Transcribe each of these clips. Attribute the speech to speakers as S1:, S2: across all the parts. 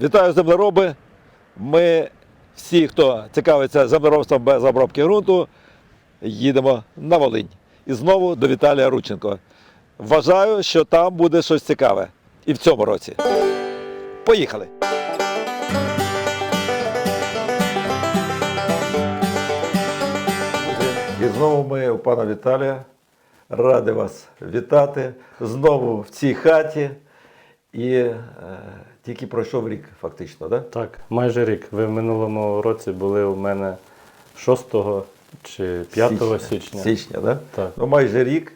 S1: Вітаю землероби. Ми всі, хто цікавиться землеробством без обробки ґрунту, їдемо на Волинь. І знову до Віталія Рученко. Вважаю, що там буде щось цікаве. І в цьому році. Поїхали! І знову ми у пана Віталія. Ради вас вітати. Знову в цій хаті. І е, тільки пройшов рік, фактично, так? Да?
S2: Так, майже рік. Ви в минулому році були у мене 6 чи 5 січня.
S1: Січня, да?
S2: Так.
S1: Ну, майже рік.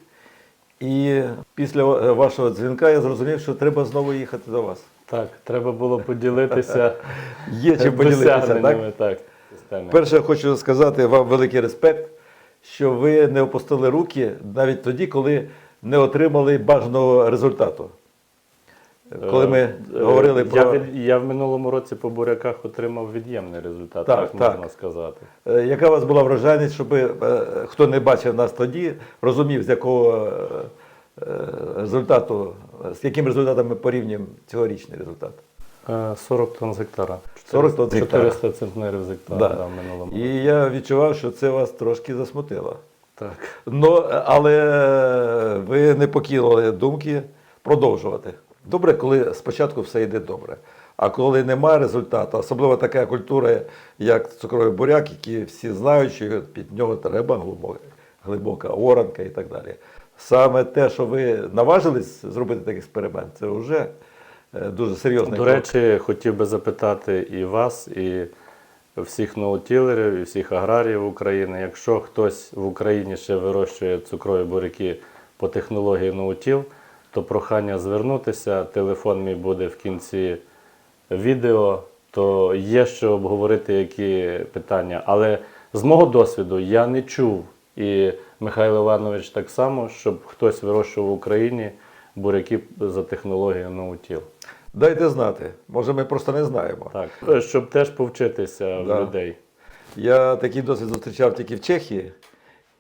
S1: І після е, вашого дзвінка я зрозумів, що треба знову їхати до вас.
S2: Так, треба було поділитися
S1: Є чим поділитися, так?
S2: Так.
S1: Перше, я хочу сказати вам великий респект, що ви не опустили руки навіть тоді, коли не отримали бажаного результату. Коли ми
S2: Е,
S1: говорили
S2: я,
S1: про
S2: я в минулому році по буряках отримав від'ємний результат,
S1: Так,
S2: так,
S1: так.
S2: можна сказати.
S1: Е, Яка у вас була врожайність, щоб е, хто не бачив нас тоді, розумів, з якого результату, з яким результатом ми порівнюємо цьогорічний результат?
S2: Е, 40 тонн з гектара.
S1: 40 тонн з гектара.
S2: 400 центнерів з гектара
S1: Да.
S2: да, в минулому.
S1: І я відчував, що це вас трошки засмутило.
S2: Так.
S1: Ну, але ви не покинули думки продовжувати. Добре, коли спочатку все йде добре. А коли немає результату, особливо така культура, як цукровий буряк, які всі знають, що під нього треба глибока, глибока оранка і так далі. Саме те, що ви наважились зробити такий експеримент, це вже е, дуже серйозний
S2: До
S1: крок.
S2: речі, хотів би запитати і вас, і всіх ноутілерів, і всіх аграріїв України. Якщо хтось в Україні ще вирощує цукрові буряки по технології ноутіл, то прохання звернутися. Телефон мій буде в кінці відео, то є що обговорити, які питання. Але з мого досвіду я не чув, і Михайло Іванович так само, щоб хтось вирощував в Україні буряки за технологією ноутіл.
S1: Дайте знати, може ми просто не знаємо.
S2: Так, щоб теж повчитися в
S1: Да.
S2: людей.
S1: Я такий досвід зустрічав тільки в Чехії,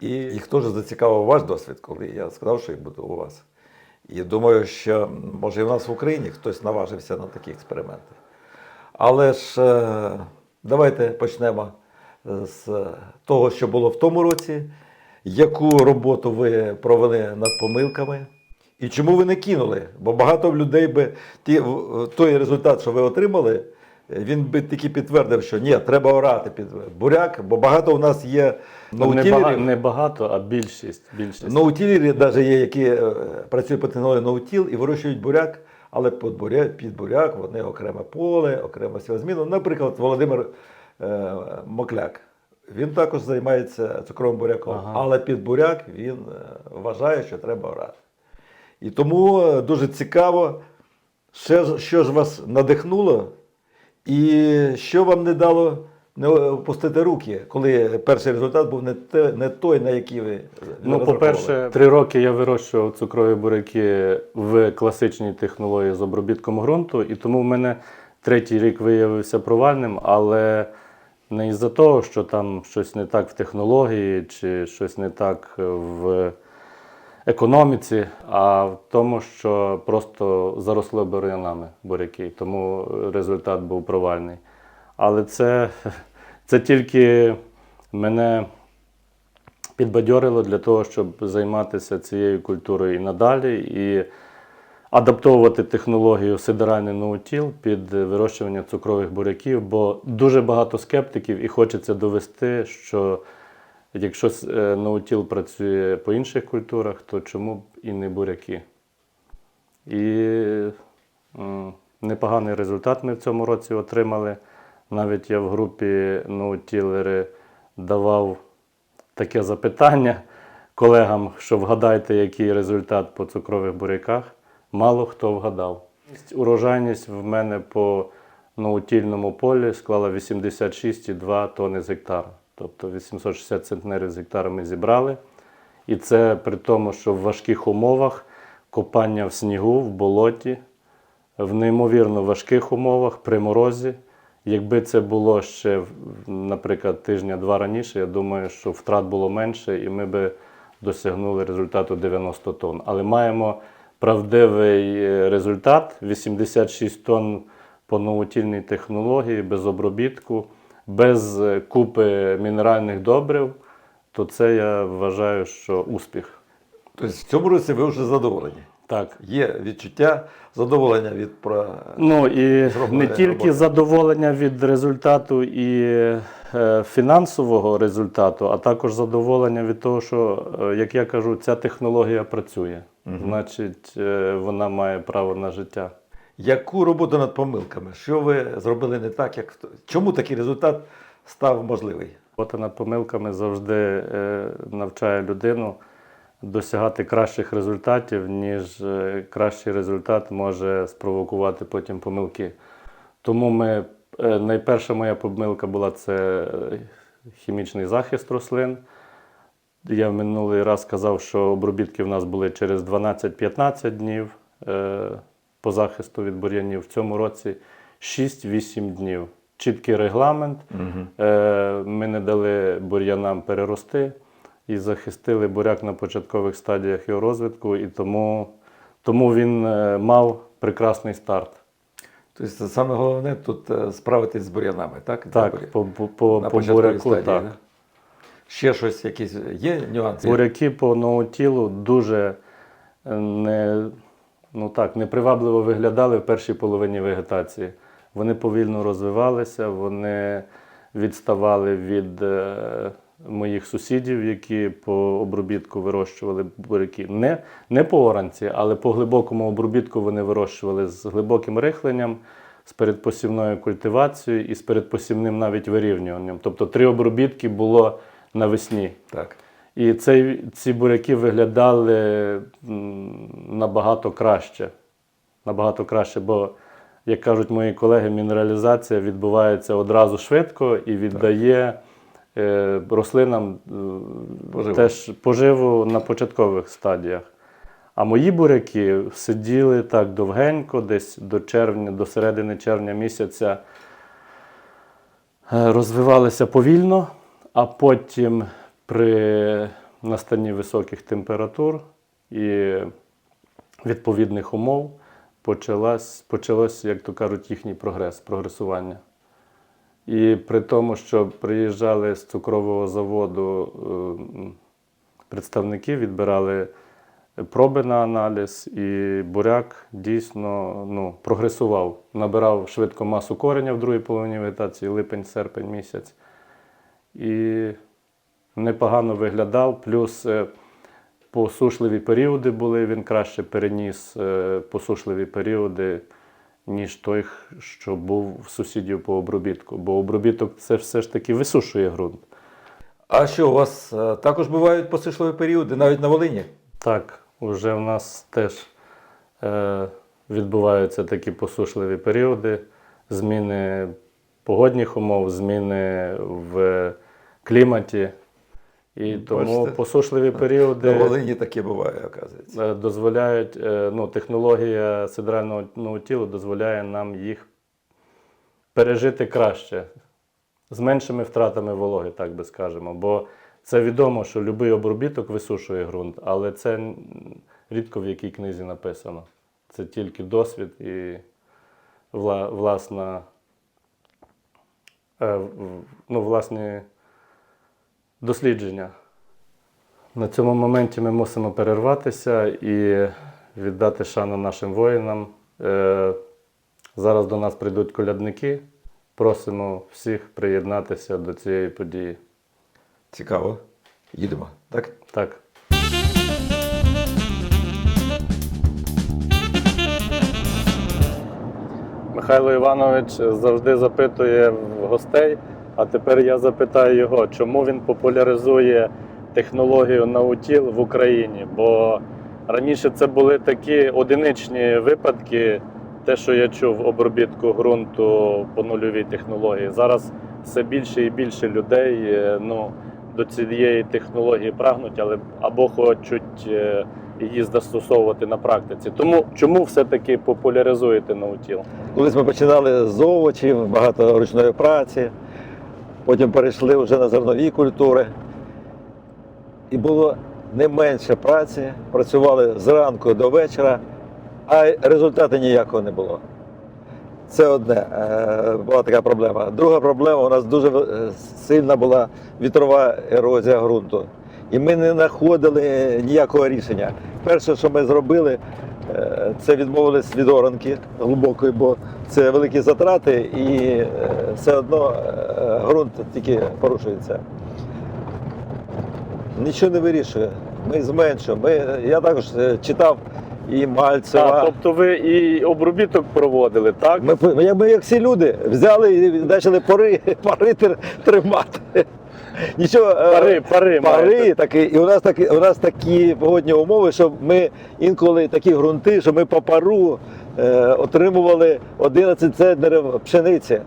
S1: і їх теж зацікавив ваш досвід, коли я сказав, що я буду у вас. І думаю, що може і в нас в Україні хтось наважився на такі експерименти. Але ж е, давайте почнемо з того, що було в тому році, яку роботу ви провели над помилками. І чому ви не кинули? Бо багато людей би ті, той результат, що ви отримали, він би тільки підтвердив, що ні, треба орати під буряк, бо багато у нас є
S2: Ну, не, бага, не багато, а більшість. більшість.
S1: Ноутілери навіть є, які е, працюють по технології ноутіл і вирощують буряк, але під буряк, під буряк вони окреме поле, окремо сівозміну. Наприклад, Володимир е, Мокляк. Він також займається цукровим буряком,
S2: Ага.
S1: але під буряк він е, вважає, що треба орати. І тому е, дуже цікаво, що, що ж вас надихнуло, і що вам не дало не опустити руки, коли перший результат був не, те, не той, на який ви
S2: Ну, по-перше, три роки я вирощував цукрові буряки в класичній технології з обробітком ґрунту, і тому в мене третій рік виявився провальним, але не із-за того, що там щось не так в технології чи щось не так в економіці, а в тому, що просто заросли бур'янами буряки, тому результат був провальний. Але це, це тільки мене підбадьорило для того, щоб займатися цією культурою і надалі, і адаптовувати технологію сидеральний ноутіл під вирощування цукрових буряків, бо дуже багато скептиків і хочеться довести, що якщо е, ноутіл працює по інших культурах, то чому б і не буряки? І непоганий результат ми в цьому році отримали. Навіть я в групі ноутілери давав таке запитання колегам, що вгадайте, який результат по цукрових буряках. Мало хто вгадав. Урожайність в мене по ноутільному полі склала 86,2 тонни з гектара. Тобто 860 центнерів з гектара ми зібрали. І це при тому, що в важких умовах копання в снігу, в болоті, в неймовірно важких умовах, при морозі. Якби це було ще, наприклад, тижня-два раніше, я думаю, що втрат було менше, і ми би досягнули результату 90 тонн. Але маємо правдивий е, результат: 86 тонн по новотільній технології, без обробітку, без е, купи мінеральних добрив, то це я вважаю, що успіх.
S1: Тобто в цьому році ви вже задоволені.
S2: Так.
S1: Є відчуття задоволення від про
S2: Ну і не тільки
S1: робота.
S2: задоволення від результату і е, фінансового результату, а також задоволення від того, що, е, як я кажу, ця технологія працює. Значить, е, вона має право на життя.
S1: Яку роботу над помилками? Що ви зробили не так, як чому такий результат став можливий?
S2: Робота над помилками завжди е, навчає людину досягати кращих результатів, ніж е, кращий результат може спровокувати потім помилки. Тому ми, е, найперша моя помилка була це хімічний захист рослин. Я в минулий раз сказав, що обробітки в нас були через 12-15 днів по захисту від бур'янів. В цьому році 6-8 днів. Чіткий регламент. Е, Ми не дали бур'янам перерости і захистили буряк на початкових стадіях його розвитку, і тому, тому він е, мав прекрасний старт.
S1: Тобто саме головне тут е, справитись з бур'янами, так?
S2: Так, по, по, по,
S1: на
S2: по буряку
S1: стадії,
S2: так.
S1: да? Ще щось, якісь є нюанси?
S2: Буряки по ноутілу дуже не, ну так, непривабливо виглядали в першій половині вегетації. Вони повільно розвивалися, вони відставали від е, моїх сусідів, які по обробітку вирощували буряки. Не, не по оранці, але по глибокому обробітку вони вирощували з глибоким рихленням, з передпосівною культивацією і з передпосівним навіть вирівнюванням. Тобто три обробітки було навесні.
S1: Так.
S2: І цей, ці буряки виглядали набагато краще. Набагато краще, бо, як кажуть мої колеги, мінералізація відбувається одразу швидко і віддає е, рослинам е,
S1: Поживу.
S2: теж поживу на початкових стадіях. А мої буряки сиділи так довгенько, десь до червня, до середини червня місяця е, розвивалися повільно, а потім при настанні високих температур і відповідних умов почалась, почалось, як то кажуть, їхній прогрес, прогресування. І при тому, що приїжджали з цукрового заводу е, представники, відбирали проби на аналіз, і буряк дійсно ну, прогресував, набирав швидко масу кореня в другій половині вегетації, липень-серпень місяць. І непогано виглядав. Плюс е, посушливі періоди були, він краще переніс е, посушливі періоди, ніж той, що був в сусідів по обробітку. Бо обробіток це все ж таки висушує ґрунт.
S1: А що, у вас е, також бувають посушливі періоди, навіть на Волині?
S2: Так, вже в нас теж е, відбуваються такі посушливі періоди, зміни погодних умов, зміни в кліматі. І тому
S1: Бачите,
S2: посушливі періоди.
S1: На Волині таке буває, оказується.
S2: Е, дозволяють, е, ну, технологія сидрального ну, тіла дозволяє нам їх пережити краще, з меншими втратами вологи, так би скажемо. Бо це відомо, що будь-який обробіток висушує ґрунт, але це рідко в якій книзі написано. Це тільки досвід і вла, власна, е, ну, власні дослідження. На цьому моменті ми мусимо перерватися і віддати шану нашим воїнам. Е, Зараз до нас прийдуть колядники. Просимо всіх приєднатися до цієї події.
S1: Цікаво. Їдемо, так?
S2: Так. Михайло Іванович завжди запитує в гостей, а тепер я запитаю його, чому він популяризує технологію наутіл в Україні. Бо раніше це були такі одиничні випадки, те, що я чув обробітку ґрунту по нульовій технології. Зараз все більше і більше людей е, ну, до цієї технології прагнуть, але або хочуть е, її застосовувати на практиці. Тому чому все-таки популяризуєте наутіл?
S1: Колись ми починали з овочів, багато ручної праці, потім перейшли вже на зернові культури. І було не менше праці, працювали зранку до вечора, а результату ніякого не було. Це одне е, була така проблема. Друга проблема у нас дуже е, сильна була вітрова ерозія ґрунту. І ми не знаходили ніякого рішення. Перше, що ми зробили, це відмовились від оранки глибокої, бо це великі затрати і е, все одно е, ґрунт тільки порушується. Нічого не вирішує. Ми зменшуємо. Ми, я також е, читав і Мальцева.
S2: А, тобто ви і обробіток проводили, так?
S1: Ми, ми, ми як всі люди, взяли і почали пари, пари тримати. Нічого, е,
S2: Пари, пари,
S1: пари такі, і у нас такі, у нас такі погодні умови, що ми інколи такі ґрунти, що ми по пару е, отримували 11 центнерів пшениці.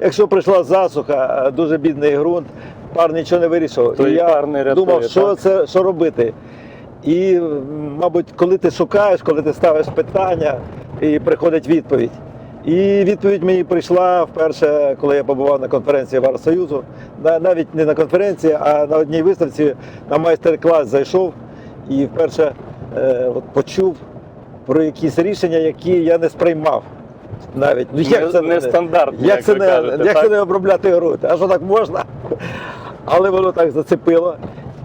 S1: Якщо прийшла засуха, е, дуже бідний ґрунт, пар нічого не вирішував.
S2: То і
S1: я
S2: рятує,
S1: думав, що
S2: так?
S1: це що робити. І, мабуть, коли ти шукаєш, коли ти ставиш питання, і приходить відповідь. І відповідь мені прийшла вперше, коли я побував на конференції Варсоюзу. Навіть не на конференції, а на одній виставці на майстер-клас зайшов і вперше е, от почув про якісь рішення, які я не сприймав. Навіть ну, як
S2: Не-
S1: це
S2: нестандартні,
S1: як
S2: як
S1: це не
S2: кажете,
S1: як
S2: так?
S1: це не обробляти ґрунт? А що так можна? Але воно так зацепило.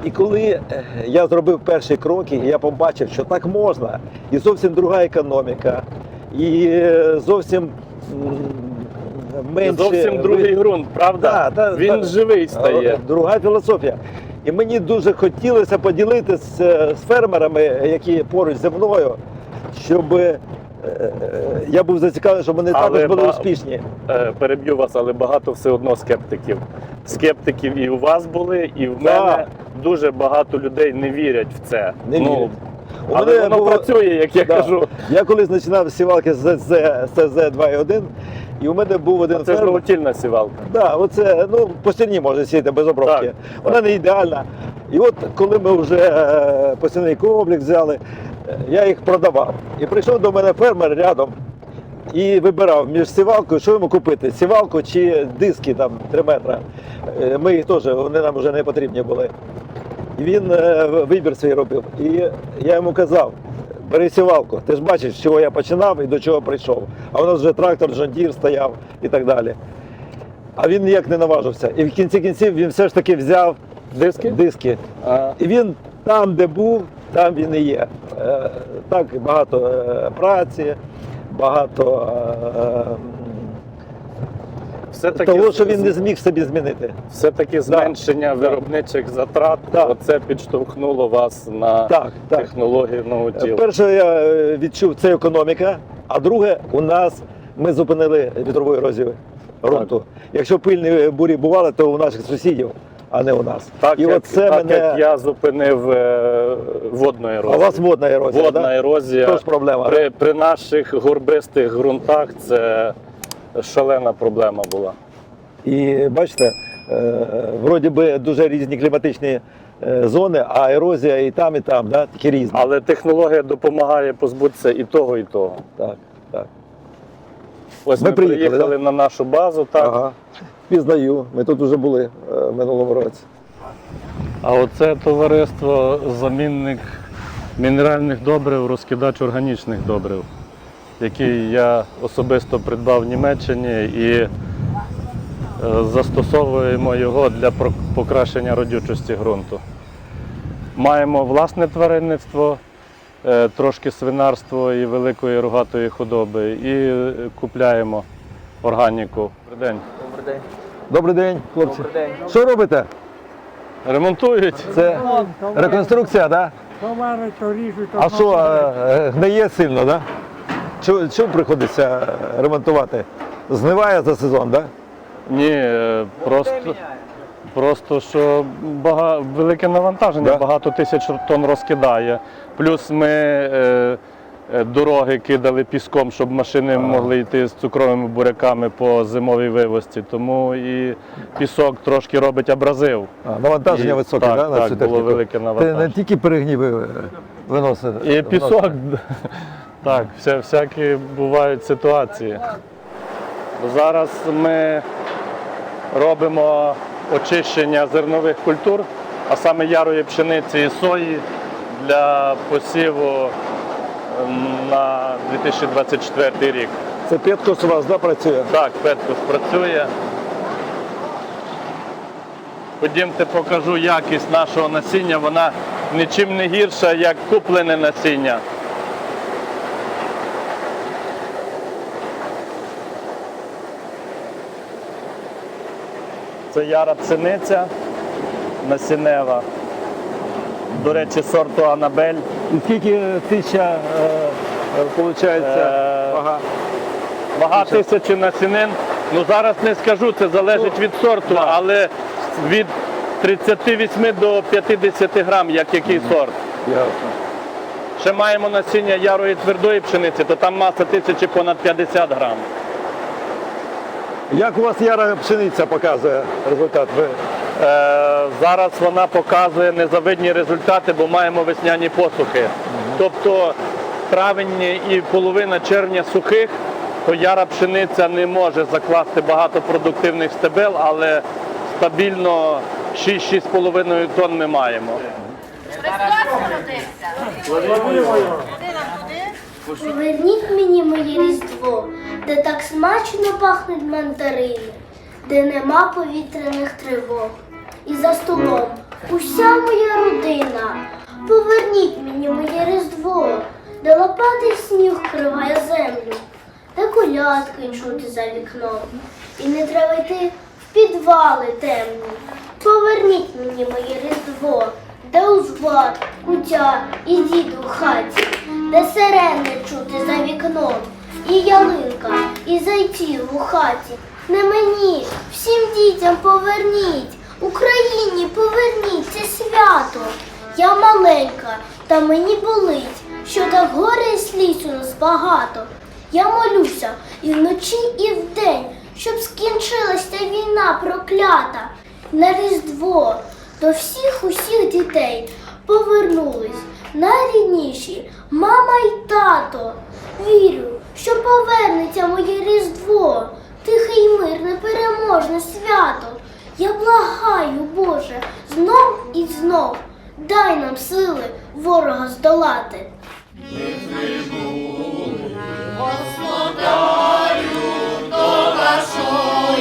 S1: І коли е, я зробив перші кроки, я побачив, що так можна, і зовсім друга економіка, і е, зовсім менше
S2: зовсім другий ґрунт, правда?
S1: Да, да,
S2: Він
S1: да.
S2: живий стає.
S1: Друга філософія. І мені дуже хотілося поділитися з, фермерами, які поруч зі мною, щоб е, е, я був зацікавлений, щоб вони
S2: Але
S1: також були успішні.
S2: Переб'ю вас, але багато все одно скептиків. Скептиків і у вас були, і в
S1: Да.
S2: мене дуже багато людей не вірять в це.
S1: Не
S2: ну,
S1: вірять. У
S2: але
S1: мене
S2: воно
S1: було-
S2: працює, як я
S1: Да.
S2: кажу.
S1: Я колись починав сівалки з СЗ, СЗ 2.1, і у мене був один
S2: Це
S1: фермер.
S2: животільна сівалка.
S1: Да, оце, ну, по стіні можна сіяти без обробки.
S2: Так,
S1: Вона не ідеальна. І от коли ми вже е, постійний комплекс взяли, е, я їх продавав. І прийшов до мене фермер рядом і вибирав між сівалкою, що йому купити, сівалку чи диски там 3 метри. Е, Ми їх теж, вони нам вже не потрібні були. І він е, вибір свій робив. І я йому казав. Бери сівалку, ти ж бачиш, з чого я починав і до чого прийшов. А у нас вже трактор, Джондір стояв і так далі. А він ніяк не наважився. І в кінці кінців він все ж таки взяв
S2: Диски?
S1: диски.
S2: А,
S1: І він там, де був, там він і є. Е, Так багато е, праці, багато
S2: все-таки,
S1: того, що він не зміг собі змінити.
S2: все-таки зменшення виробничих затрат,
S1: Да.
S2: оце підштовхнуло вас на
S1: Так, так.
S2: технологію ноутіл.
S1: Перше, я е, відчув, це економіка, а друге, у нас ми зупинили вітрову ерозію ґрунту. Якщо пильні бурі бували, то у наших сусідів, а не у нас.
S2: Так,
S1: і
S2: як,
S1: оце
S2: так
S1: мене.
S2: як я зупинив е, водну
S1: А у вас водна ерозія.
S2: Водна
S1: да?
S2: ерозія
S1: Тож проблема.
S2: при, при наших горбистих ґрунтах це шалена проблема була.
S1: І бачите, е, вроді би дуже різні кліматичні е, зони, а ерозія і там, і там, да? такі різні.
S2: Але технологія допомагає позбутися і того, і того.
S1: Так, так.
S2: Ось
S1: Ми
S2: ми,
S1: приїхали,
S2: приїхали на нашу базу, так.
S1: Ага. Пізнаю. Ми тут вже були е, в минулому році.
S2: А оце товариство замінник мінеральних добрив, розкидач органічних добрив, який я особисто придбав в Німеччині і е, застосовуємо його для покращення родючості ґрунту. Маємо власне тваринництво, е, трошки свинарство і великої рогатої худоби, і е, купляємо органіку. Добрий день.
S3: Добрий день.
S1: Добрий день, хлопці.
S3: Добрий день.
S1: Що робите?
S2: Ремонтують.
S1: Це реконструкція, так? Да?
S3: Товари то ріжуть.
S1: А що, гниє сильно, так? Да? Чому, чому приходиться ремонтувати? Згниває за сезон, так? Да?
S2: Ні, е, просто, просто що бага, велике навантаження,
S1: Да.
S2: багато тисяч тонн розкидає. Плюс ми е, е, дороги кидали піском, щоб машини могли йти з цукровими буряками по зимовій вивозці. Тому і пісок трошки робить абразив.
S1: А, навантаження
S2: І-
S1: високе,
S2: так,
S1: да, на
S2: так, було велике
S1: Ти не тільки перегніви е, виносите.
S2: І пісок. Так, вся, всякі бувають ситуації. Зараз ми робимо очищення зернових культур, а саме ярої пшениці і сої для посіву ем, на 2024 рік.
S3: Це Петкос у вас да, працює?
S2: Так, Петкус працює. Ходімте, покажу якість нашого насіння. Вона нічим не гірша, як куплене насіння. Це яра пшениця насінева. До речі, сорту Анабель.
S3: І скільки тисяча, е, виходить,
S2: Е,
S3: вага?
S2: Вага тисячі насінин. Ну зараз не скажу, це залежить від сорту, але від 38 до 50 грам, як який сорт.
S3: Ясно.
S2: Ще маємо насіння ярої твердої пшениці, то там маса тисячі понад 50 грам.
S3: Як у вас яра пшениця показує результат? Ви
S2: Е, зараз вона показує незавидні результати, бо маємо весняні посухи. Тобто травень і половина червня сухих, то яра пшениця не може закласти багато продуктивних стебел, але стабільно 6-6,5 тонн ми маємо.
S4: Поверніть мені моє різдво, де так смачно пахнуть мандарини, де нема повітряних тривог. І за столом уся моя родина. Поверніть мені моє різдво, де лопатий сніг вкриває землю, де колядки чути за вікном. І не треба йти в підвали темні. Поверніть мені моє різдво, де узвар, кутя і дід у хаті, де сирени чути за вікном, і ялинка, і зайці у хаті. Не мені, всім дітям поверніть, Україні поверніть це свято. Я маленька, та мені болить, що так горе і сліз у нас багато. Я молюся і вночі, і вдень, щоб скінчилась ця війна проклята. На Різдво до всіх усіх дітей повернулись найрідніші мама й тато. Вірю, що повернеться моє Різдво, тихе й мирне переможне свято. Я благаю, Боже, знов і знов дай нам сили ворога здолати.
S5: Господарю, до вашого